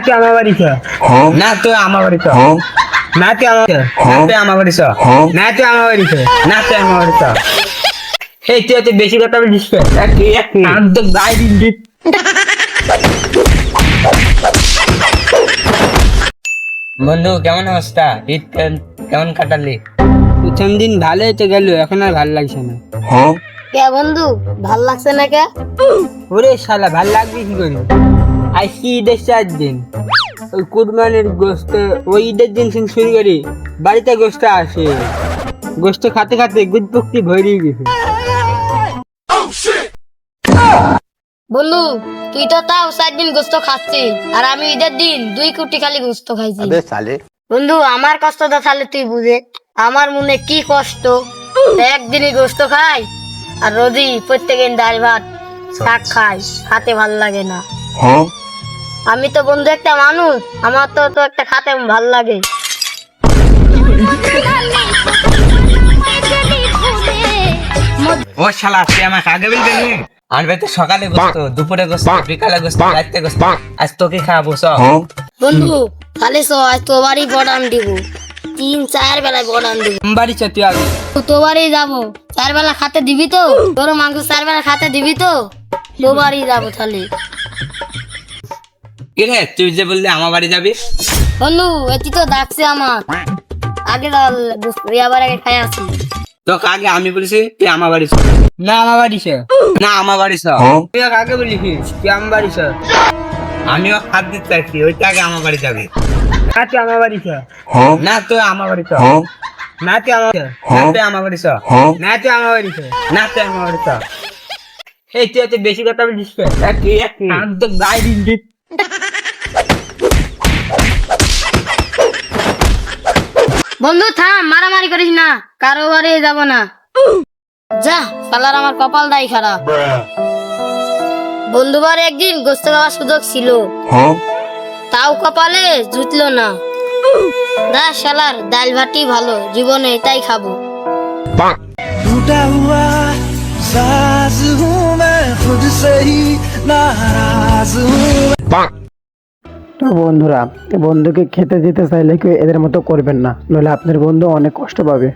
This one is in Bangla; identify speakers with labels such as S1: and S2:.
S1: তুই আমার বাড়ি না তুই আমার বাড়ি না তুই আমার না তুই আমার বাড়ি না তুই আমার বাড়ি না তুই আমার বাড়ি এই তুই এত বেশি কথা বলিস কেন? একই একই তো গায়ে দিন দিন বন্ধু কেমন অবস্থা? ঈদ কেমন কাটালি? প্রথম দিন ভালোই তো গেল এখন আর ভালো লাগছে না।
S2: কে বন্ধু ভালো লাগছে না কে?
S1: ওরে শালা ভালো লাগবে কি করে? আজ কি ঈদের চার দিন। ওই কুরবানির গোস্ত ওই ঈদের দিন থেকে শুরু করি বাড়িতে গোস্ত আসে। গোস্ত খাতে খাতে গুদ পুক্তি গেছে।
S2: বন্ধু তুই তো তাও চার দিন গোস্ত খাচ্ছি আর আমি ঈদের দিন দুই কোটি খালি গোস্ত খাইছি। বন্ধু আমার কষ্টটা তাহলে তুই বুঝে। আমার মনে কি কষ্ট? একদিনই গোস্ত খাই আর রোজই প্রত্যেকদিন ডাল ভাত শাক খাই খাতে ভালো লাগে না। আমি তো বন্ধু একটা মানুষ আমার তো তো একটা খাতে ভালো লাগে।
S1: ও শালা তুই আমাকে আগে বলবি নি? আনবে তো সকালে গোস্ত দুপুরে গোস্ত বিকালে গোস্ত রাত্রে গোস্ত। আজ তোকে খাওয়াবো সব
S2: বন্ধু তাহলে সো আজ তোবারই বড়ান দিব। তিন চার বেলায় বড়ান দিব।
S1: বাড়ি চ তুই আগে?
S2: তোবারই যাব। চার বেলা খাতে দিবি তো? তোর মাংস চার বেলা খাতে দিবি তো? তোবারই যাব তাহলে।
S1: কি রে তুই যে বললি আমার বাড়ি যাবি
S2: বন্ধু এটি তো ডাকছে আমার আগে আবার আগে খাই আসি
S1: আগে আমি বলেছি তুই আমার বাড়ি চ। না আমার বাড়ি চ। না আমার বাড়ি চ। তুই ওকে আগে বলিস তুই আমার বাড়ি চ। আমিও হাত দিতে চাইছি ওইটা আগে আমার বাড়ি যাবে না তুই আমার বাড়ি চ। না তুই আমার বাড়ি চ। না তুই আমার না তুই আমার বাড়ি চ। না তুই আমার বাড়ি চ। না তুই আমার বাড়ি চ। এই তুই এত বেশি কথা বলিস কেন? একই একই আমি তো দিন দিন
S2: বন্ধু থাম মারামারি করিস না কারো বাড়ি যাব না যা সালার আমার কপাল দাই খারাপ বন্ধুবার একদিন গোস্ত খাওয়ার সুযোগ ছিল তাও কপালে জুটলো না দা শালার ডাল ভাটি ভালো জীবনে এটাই খাবো
S3: टूटा हुआ साज हूँ मैं खुद से ही नाराज हूँ
S4: তো বন্ধুরা বন্ধুকে খেতে দিতে চাইলে কেউ এদের মতো করবেন না, নইলে আপনার বন্ধু অনেক কষ্ট পাবে।